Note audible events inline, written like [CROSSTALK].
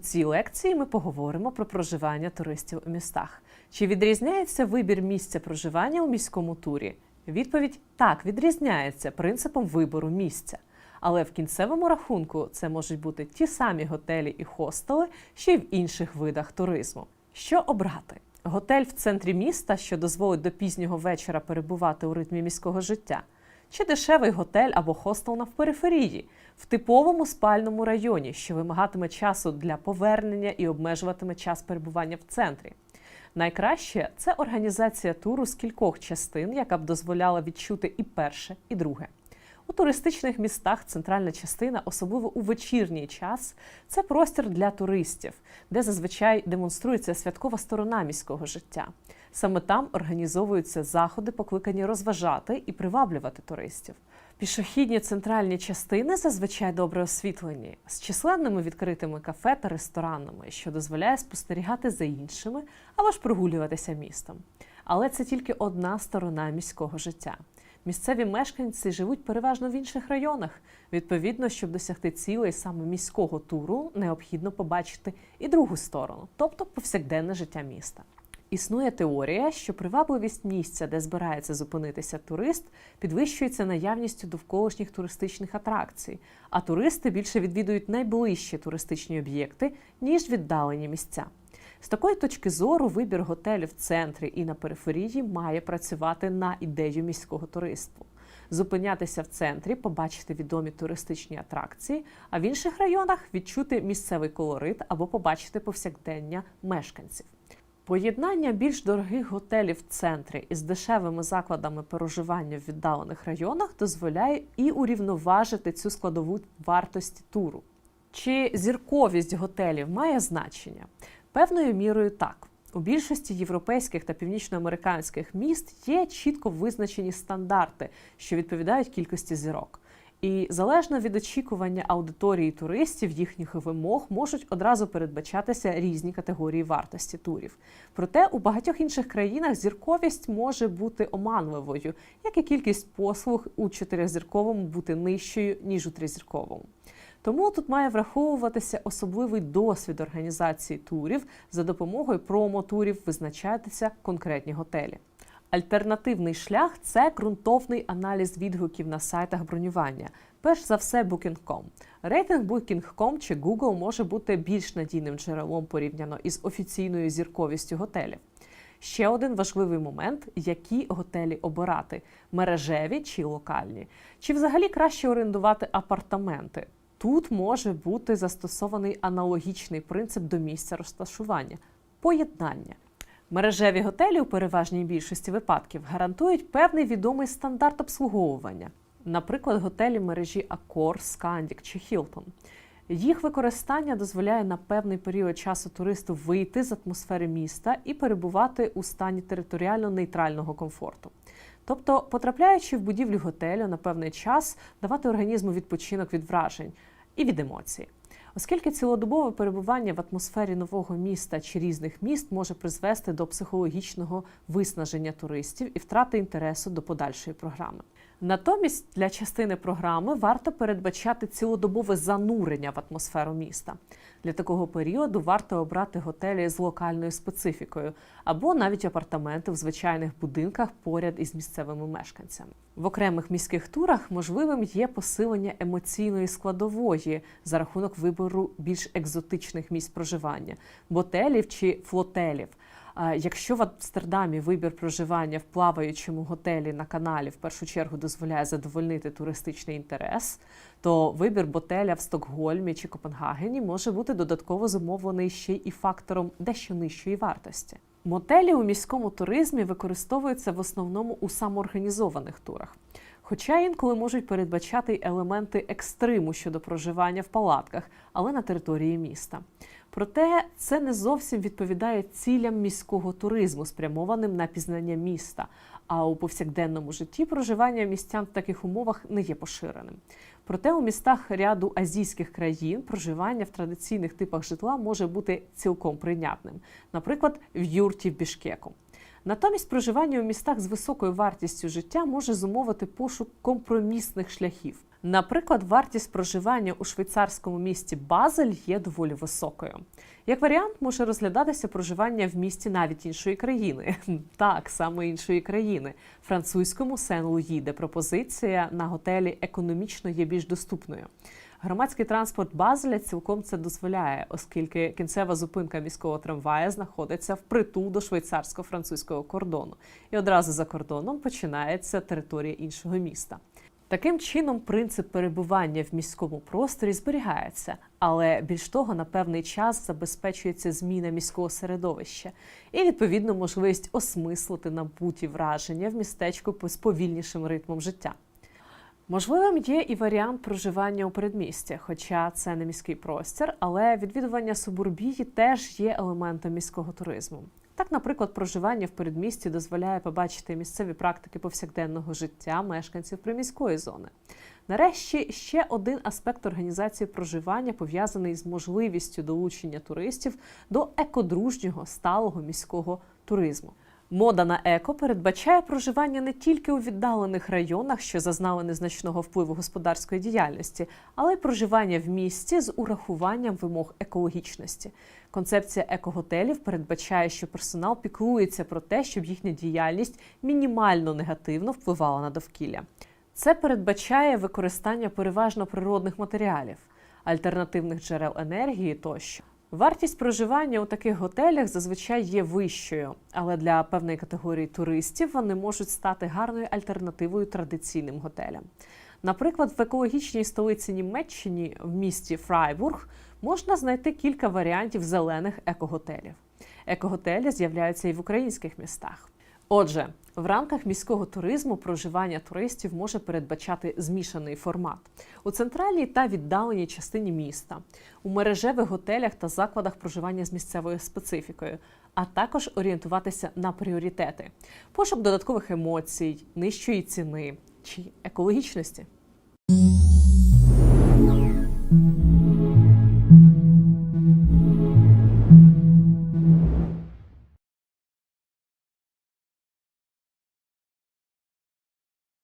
У цій лекції ми поговоримо про проживання туристів у містах. Чи відрізняється вибір місця проживання у міському турі? Відповідь так, відрізняється принципом вибору місця. Але в кінцевому рахунку це можуть бути ті самі готелі і хостели, що й в інших видах туризму. Що обрати? Готель в центрі міста, що дозволить до пізнього вечора перебувати у ритмі міського життя, чи дешевий готель або хостел на периферії, в типовому спальному районі, що вимагатиме часу для повернення і обмежуватиме час перебування в центрі. Найкраще це організація туру з кількох частин, яка б дозволяла відчути і перше, і друге. У туристичних містах центральна частина, особливо у вечірній час, це простір для туристів, де зазвичай демонструється святкова сторона міського життя. Саме там організовуються заходи, покликані розважати і приваблювати туристів. Пішохідні центральні частини зазвичай добре освітлені, з численними відкритими кафе та ресторанами, що дозволяє спостерігати за іншими або ж прогулюватися містом. Але це тільки одна сторона міського життя. Місцеві мешканці живуть переважно в інших районах. Відповідно, щоб досягти цілей саме міського туру, необхідно побачити і другу сторону, тобто повсякденне життя міста. Існує теорія, що привабливість місця, де збирається зупинитися турист, підвищується наявністю довколишніх туристичних атракцій, а туристи більше відвідують найближчі туристичні об'єкти, ніж віддалені місця. З такої точки зору вибір готелів в центрі і на периферії має працювати на ідею міського туристу. Зупинятися в центрі, побачити відомі туристичні атракції, а в інших районах відчути місцевий колорит або побачити повсякдення мешканців. Поєднання більш дорогих готелів в центрі із дешевими закладами проживання в віддалених районах дозволяє і урівноважити цю складову вартості туру. Чи зірковість готелів має значення? Певною мірою так. У більшості європейських та північноамериканських міст є чітко визначені стандарти, що відповідають кількості зірок. І залежно від очікування аудиторії туристів, їхніх вимог можуть одразу передбачатися різні категорії вартості турів. Проте у багатьох інших країнах зірковість може бути оманливою, як і кількість послуг у чотиризірковому бути нижчою ніж у тризірковому. Тому тут має враховуватися особливий досвід організації турів за допомогою промо-турів визначатися конкретні готелі. Альтернативний шлях це ґрунтовний аналіз відгуків на сайтах бронювання. Перш за все, Booking.com. Рейтинг Booking.com чи Google може бути більш надійним джерелом порівняно із офіційною зірковістю готелів. Ще один важливий момент, які готелі обирати: мережеві чи локальні, чи взагалі краще орендувати апартаменти. Тут може бути застосований аналогічний принцип до місця розташування поєднання. Мережеві готелі у переважній більшості випадків гарантують певний відомий стандарт обслуговування, наприклад, готелі мережі Accor, Scandic чи Hilton. Їх використання дозволяє на певний період часу туристу вийти з атмосфери міста і перебувати у стані територіально нейтрального комфорту. Тобто, потрапляючи в будівлю готелю на певний час, давати організму відпочинок від вражень і від емоцій. Оскільки цілодобове перебування в атмосфері нового міста чи різних міст може призвести до психологічного виснаження туристів і втрати інтересу до подальшої програми. Натомість для частини програми варто передбачати цілодобове занурення в атмосферу міста. Для такого періоду варто обрати готелі з локальною специфікою або навіть апартаменти в звичайних будинках поряд із місцевими мешканцями. В окремих міських турах можливим є посилення емоційної складової за рахунок вибору більш екзотичних місць проживання, ботелів чи флотелів. Якщо в Амстердамі вибір проживання в плаваючому готелі на каналі в першу чергу дозволяє задовольнити туристичний інтерес, то вибір ботеля в Стокгольмі чи Копенгагені може бути додатково зумовлений ще і фактором дещо нижчої вартості. Мотелі у міському туризмі використовуються в основному у самоорганізованих турах. Хоча інколи можуть передбачати елементи екстриму щодо проживання в палатках, але на території міста. Проте це не зовсім відповідає цілям міського туризму, спрямованим на пізнання міста. А у повсякденному житті проживання містян в таких умовах не є поширеним. Проте у містах ряду азійських країн проживання в традиційних типах житла може бути цілком прийнятним, наприклад, в юрті в Бішкеку. Натомість проживання у містах з високою вартістю життя може зумовити пошук компромісних шляхів. Наприклад, вартість проживання у швейцарському місті Базель є доволі високою. Як варіант може розглядатися проживання в місті навіть іншої країни, [LAUGHS] так саме іншої країни, французькому Сен-Луї, де пропозиція на готелі економічно є більш доступною. Громадський транспорт Базеля цілком це дозволяє, оскільки кінцева зупинка міського трамвая знаходиться впритул до швейцарсько-французького кордону, і одразу за кордоном починається територія іншого міста. Таким чином, принцип перебування в міському просторі зберігається, але більш того, на певний час забезпечується зміна міського середовища і відповідно можливість осмислити набуті враження в містечку з повільнішим ритмом життя. Можливим є і варіант проживання у передмісті, хоча це не міський простір, але відвідування субурбії теж є елементом міського туризму. Так, наприклад, проживання в передмісті дозволяє побачити місцеві практики повсякденного життя мешканців приміської зони. Нарешті ще один аспект організації проживання пов'язаний з можливістю долучення туристів до екодружнього сталого міського туризму. Мода на еко передбачає проживання не тільки у віддалених районах, що зазнали незначного впливу господарської діяльності, але й проживання в місті з урахуванням вимог екологічності. Концепція екоготелів передбачає, що персонал піклується про те, щоб їхня діяльність мінімально негативно впливала на довкілля. Це передбачає використання переважно природних матеріалів, альтернативних джерел енергії тощо. Вартість проживання у таких готелях зазвичай є вищою, але для певної категорії туристів вони можуть стати гарною альтернативою традиційним готелям. Наприклад, в екологічній столиці Німеччині в місті Фрайбург можна знайти кілька варіантів зелених екоготелів. Екоготелі з'являються і в українських містах. Отже, в рамках міського туризму проживання туристів може передбачати змішаний формат у центральній та віддаленій частині міста, у мережевих готелях та закладах проживання з місцевою специфікою, а також орієнтуватися на пріоритети, пошук додаткових емоцій, нижчої ціни чи екологічності.